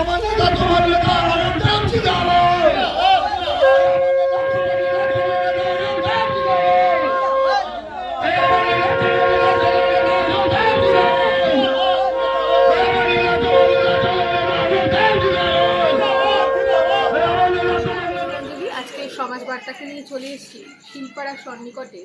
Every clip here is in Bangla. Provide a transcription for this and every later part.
আমার নেতা তোমার নিয়ে চলে এসেছি শিলপাড়া সন্নিকটে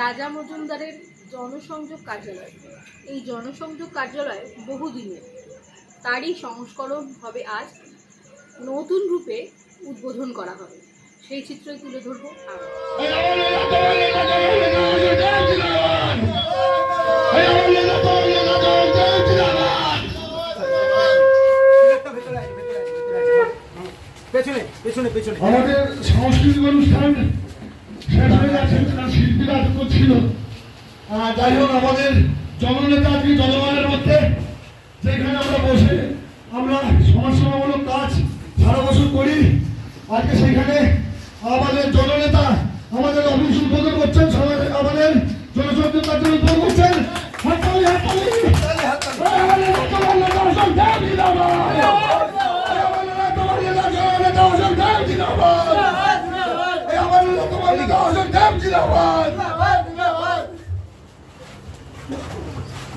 রাজা মজুমদারের জনসংযোগ কার্যালয়। এই জনসংযোগ কার্যালয় বহুদিনের। তারই সংস্করণ হবে আজ নতুন রূপে উদ্বোধন করা হবে। সেই চিত্রই তুলে ধরবো পেছনে পেছনে পেছনে। আমাদের সাংস্কৃতিক অনুষ্ঠান শেষ হয়ে গেছে তার শিল্পীরা ছিল আহ, যাই হোক আমাদের জননেতা আজকে জনগণের মধ্যে যেখানে আমরা বসে আমরা সমাজসেবামূলক কাজ সারা বছর করি। আজকে সেখানে আমাদের জননেতা, আমাদের অফিস উদ্বোধন করছেন আমাদের জনসংযোগ কার্যালয় উদ্বোধন করছেন।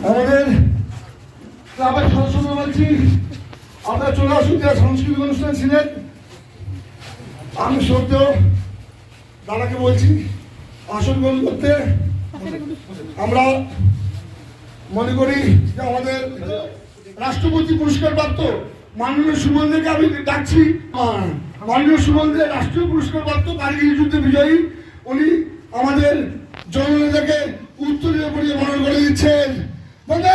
আমাদের ক্লাবের সদস্যরা বলছি আপনারা চলে আসুন যারা সাংস্কৃতিক অনুষ্ঠান ছিলেন আমি সত্য দাদাকে বলছি, আসন গ্রহণ করতে। আমরা মনে করি যে আমাদের রাষ্ট্রপতি পুরস্কার প্রাপ্ত মাননীয় সুমনদেরকে আমি ডাকছি। মাননীয় সুমনদে রাষ্ট্রীয় পুরস্কার প্রাপ্ত কারিগরি যুদ্ধে বিজয়ী। উনি আমাদের জননেতাকে উত্তরীয় পরিয়ে বরণ করে দিচ্ছেন। বন্দে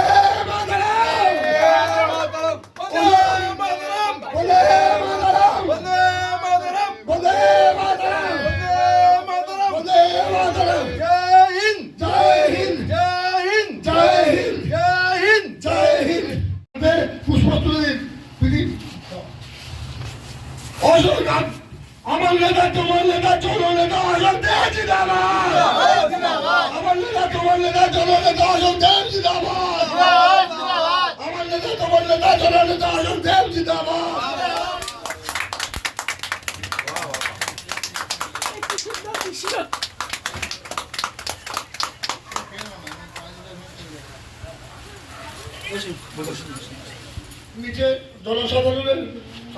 আমার নেতা তোমার নেতা চলো নেতা অশোক দেব জিন্দাবাদ। আমার নেতা তোমার নেতা চলো নেতা অশোক দেব জিন্দাবাদ। নেতা তোমার নেতা চলো নেতা অশোক দেব জিন্দাবাদ নিচে জনসাধারণের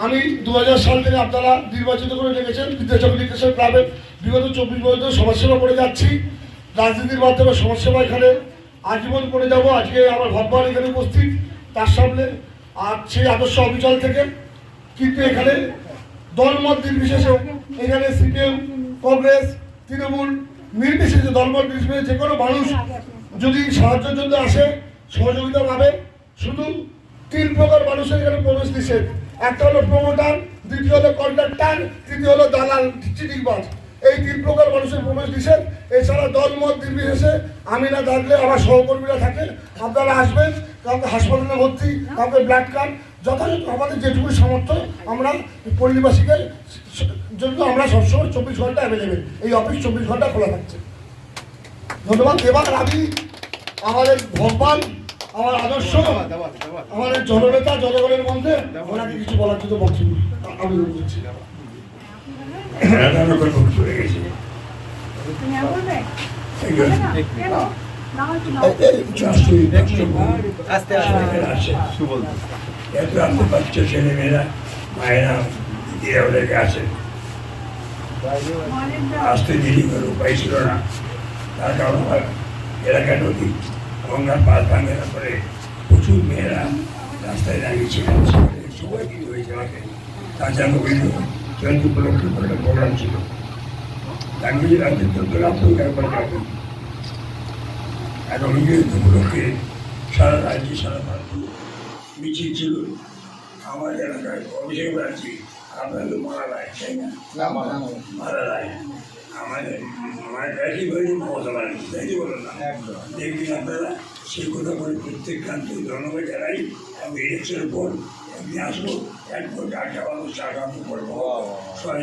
আমি দু হাজার সাল থেকে আপনারা নির্বাচিত করে রেখেছেন বিদ্যাসাগর ক্লাবে বিগত চব্বিশ বছর সমাজসেবা করে যাচ্ছি। রাজনীতির মাধ্যমে সমাজসেবা এখানে আজীবন করে যাব। আজকে আমার ভাববার এখানে উপস্থিত। তার সামনে আর সেই আদর্শ অবিচল থেকে কিন্তু এখানে দলমত নির্বিশেষে এখানে সিপিএম, কংগ্রেস, তৃণমূল নির্বিশেষে দলমত নির্বিশেষে যে কোনো মানুষ যদি সাহায্যের জন্য আসে, সহযোগিতা পাবে। শুধু তিন প্রকার মানুষের এখানে প্রবেশ নিষেধ। একটা হলো প্রমোটার, দ্বিতীয় হলো কন্ট্রাক্টার তৃতীয় হলো দালাল, চিটিংবাজ। এই তিন প্রকার মানুষের প্রবেশ নিষেধ। এছাড়া দলমত নির্বিশেষে আমি না থাকলে আমার সহকর্মীরা থাকে। আপনারা আসবেন কাউকে হাসপাতালে ভর্তি কাউকে ব্লাড কার্ড যথাযথ আমাদের যেটুকু সামর্থ্য আমরা পল্লীবাসীকে জন্য আমরা সবসময় চব্বিশ ঘণ্টা অ্যাভেলেবেল এই অফিস চব্বিশ ঘণ্টা খোলা থাকছে ধন্যবাদ এবার আমি আমাদের ভগবান আমার আদর্শ আমাদের জননেতা জনগণের মধ্যে ওনাকে কিছু বলার জন্য বক্তব্য আমি বলছি আস্তে এত আসতে পারছে ছেলেমেয়েরা মায়েরা দিদিরা ওদেরকে আসে আসতে দেরি করে উপায় ছিল না তার কারণ এলাকা আর রবীন্দ্র উপলক্ষে সারা রাজ্যে সারা ভারতে মিছিল ছিল। আমার এলাকায় অভিষেক ব্যানার্জি আপনাদের মারা যায় তাই না? মারা যায়। আমাদের আমার একই হয়েছে মমতা ব্যানার্জি তাই বলো না দেখবেন আপনারা সেই কথা বলে প্রত্যেক প্রান্তে ধন্যবাদ জানাই। আমি ইলেকশনের পর একদিন আসব। এক ঘণ্টা আটটা বাবু চা কাপড় করব। সবাই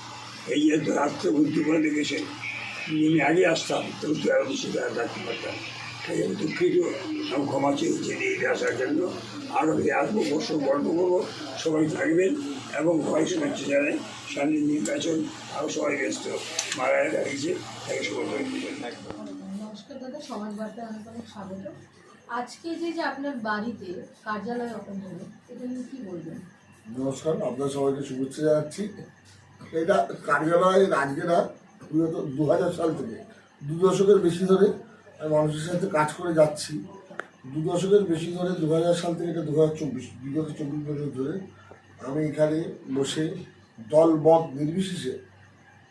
এই যে তো রাত্রে বুদ্ধি করে দেখেছেন আমি আগে আসতাম তো একটু আরও বেশি তারা থাকতে পারতাম তাই আমি দুঃখিত আমি ক্ষমা চেয়েছি এই আসার জন্য। আরও ফিরে আসব বসে গল্প করব সবাই থাকবেন এবং ভয় শুনেছে জানে সামনে নির্বাচন আরও সবাই ব্যস্ত। মারা দাঁড়িয়েছে তাকে সবাই করে নমস্কার দাদা সমাজ বার্তায় অনেক অনেক স্বাগত। আজকে যে যে আপনার বাড়িতে কার্যালয় ওপেন হলো এটা নিয়ে কি বলবেন? নমস্কার আপনার সবাইকে শুভেচ্ছা জানাচ্ছি। এটা কার্যালয় আজকে না, বিগত দু হাজার সাল থেকে। দু দশকের বেশি ধরে আমি মানুষের সাথে কাজ করে যাচ্ছি। দু দশকের বেশি ধরে দু হাজার সাল থেকে এটা দু হাজার চব্বিশ, বিগত চব্বিশ বছর ধরে আমি এখানে বসে দল মত নির্বিশেষে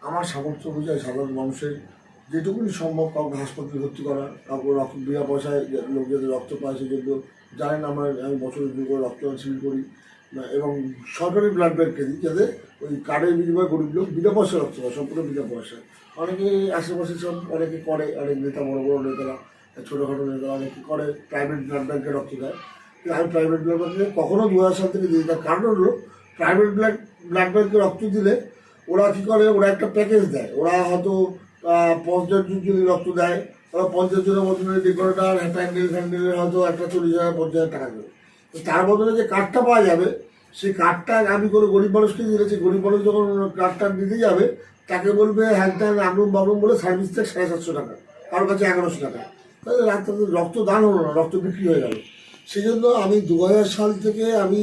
আমার সামর্থ্য অনুযায়ী সাধারণ মানুষের যেটুকুনি সম্ভব কাউকে হাসপাতালে ভর্তি করা, কাউকে রক্ত, বিনা পয়সায় লোক যাতে রক্ত পায় সেজন্য। জানেন আমার, আমি বছর দুই করে রক্তদান শিবির করি। এবং সরকারি ব্লাড ব্যাংকে দিই যাতে ওই কার্ডের বিনিময়ে গরিব লোক, বিনা পয়সা রক্ত পায় সম্পূর্ণ বিনা পয়সায় অনেকে আশেপাশে সব অনেকে করে, অনেক নেতা, বড় বড় নেতারা, ছোটোখাটো নেতারা অনেকে করে প্রাইভেট ব্লাড ব্যাংকে রক্ত দেয়। আমি প্রাইভেট ব্লাড ব্যাংকে কখনো দু হাজার সাল থেকে দিই তার কারণ হলো প্রাইভেট ব্লাড ব্লাড ব্যাংকে রক্ত দিলে ওরা কী করে, ওরা একটা প্যাকেজ দেয়। ওরা হয়তো পঞ্চাশ জন যদি রক্ত দেয়। ওরা পঞ্চাশ জনের বদলে ডেকোরেটার হ্যান্ডেল ফ্যান্ডেলের হয়তো একটা চল্লিশ হাজার, পঞ্চাশ হাজার টাকা দেবে তো তার বদলে যে কার্ডটা পাওয়া যাবে, সেই কার্ডটা আমি কোনো গরিব মানুষকে দিলে গরিব মানুষ যখন কার্ডটা দিতে যাবে, তাকে বলবে হ্যাঁ ত্যান আমরুম বাবরুম বলে সার্ভিস ট্যাক্স সাড়ে সাতশো টাকা। কারোর কাছে এগারোশো টাকা। তাহলে রাত রক্ত দান হলো না, রক্ত বিক্রি হয়ে গেল। সেই জন্য আমি দু হাজার সাল থেকে আমি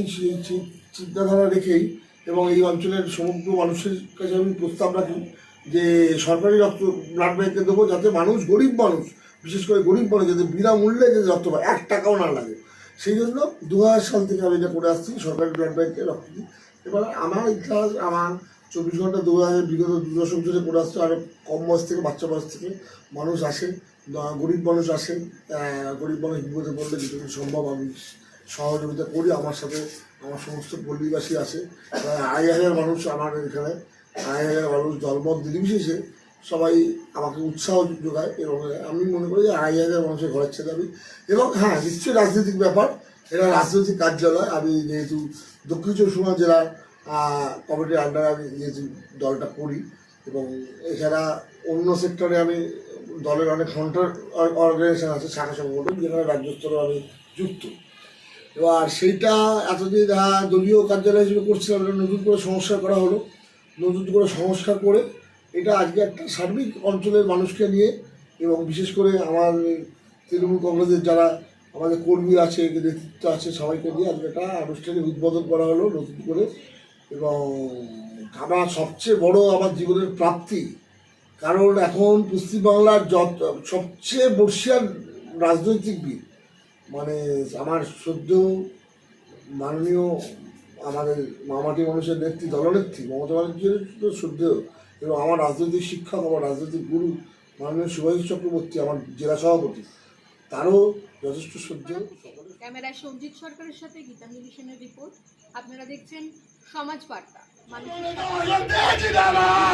চিন্তাধারা রেখেই এবং এই অঞ্চলের সমগ্র মানুষের কাছে আমি প্রস্তাব রাখি যে, সরকারি রক্ত ব্লাড ব্যাংকে দেবো যাতে মানুষ, গরিব মানুষ, বিশেষ করে গরিব মানুষ যাতে বিনামূল্যে যাতে রক্ত পায়, এক টাকাও না লাগে। সেই জন্য দু হাজার সাল থেকে আমি এটা করে আসছি, সরকারি ব্লাড ব্যাংকে রক্ত দিই এবার আমার ইতিহাস, আমার চব্বিশ ঘণ্টা দু হাজার বিগত দু দশক ধরে করে আসছে, আর কম বয়স থেকে, বাচ্চা বয়স থেকে মানুষ আসে গরিব মানুষ আসে গরিব মানুষ বিপদে পড়লে যেটুকু সম্ভব আমি সহযোগিতা করি, আমার সাথে আমার সমস্ত পল্লীবাসী আসে। আড়াই হাজার মানুষ আমার এখানে আড়াই হাজার মানুষ দলমত নির্বিশেষে সবাই আমাকে উৎসাহ যোগায় এবং আমি মনে করি যে আড়াই হাজার মানুষের ঘরের ছেলে আমি এবং হ্যাঁ নিশ্চয়ই রাজনৈতিক ব্যাপার। এটা রাজনৈতিক কার্যালয়। আমি যেহেতু দক্ষিণ চব্বিশ পরগনা জেলার কমিটির আন্ডারে আমি যেহেতু দলটা করি এবং এছাড়া অন্য সেক্টরে আমি দলের অনেক ফ্রন্টার অর্গানাইজেশন আছে শাখা সংগঠন যেখানে রাজ্য স্তরে আমি যুক্ত। এবার সেইটা এতদিন আহ, দলীয় কার্যালয় হিসেবে করছিলাম নতুন করে সংস্কার করা হলো। নতুন করে সংস্কার করে এটা আজকে একটা সার্বিক অঞ্চলের মানুষকে নিয়ে এবং বিশেষ করে আমার তৃণমূল কংগ্রেসের যারা আমাদের কর্মী আছে নেতৃত্ব আছে, সবাইকে নিয়ে আজকে একটা আনুষ্ঠানিক উদ্বোধন করা হলো নতুন করে। এবং আমার সবচেয়ে বড় আমার জীবনের প্রাপ্তি, কারণ এখন পশ্চিমবাংলার যত, সবচেয়ে বর্ষিয়ান রাজনৈতিকবিদ মানে আমার সদ্য মাননীয় আমাদের মামাটি মানুষের নেত্রী দলনেত্রী মমতা ব্যানার্জির শ্রদ্ধেয় এবং আমার রাজনৈতিক শিক্ষক আমার রাজনৈতিক গুরু মাননীয় সুভাষ চক্রবর্তী আমার জেলা সভাপতি তারও যথেষ্ট সহ্য ক্যামেরায় সঞ্জিত সরকারের সাথে গীতাঞ্জলি মিশনের রিপোর্ট আপনারা দেখছেন সমাজ বার্তা আমার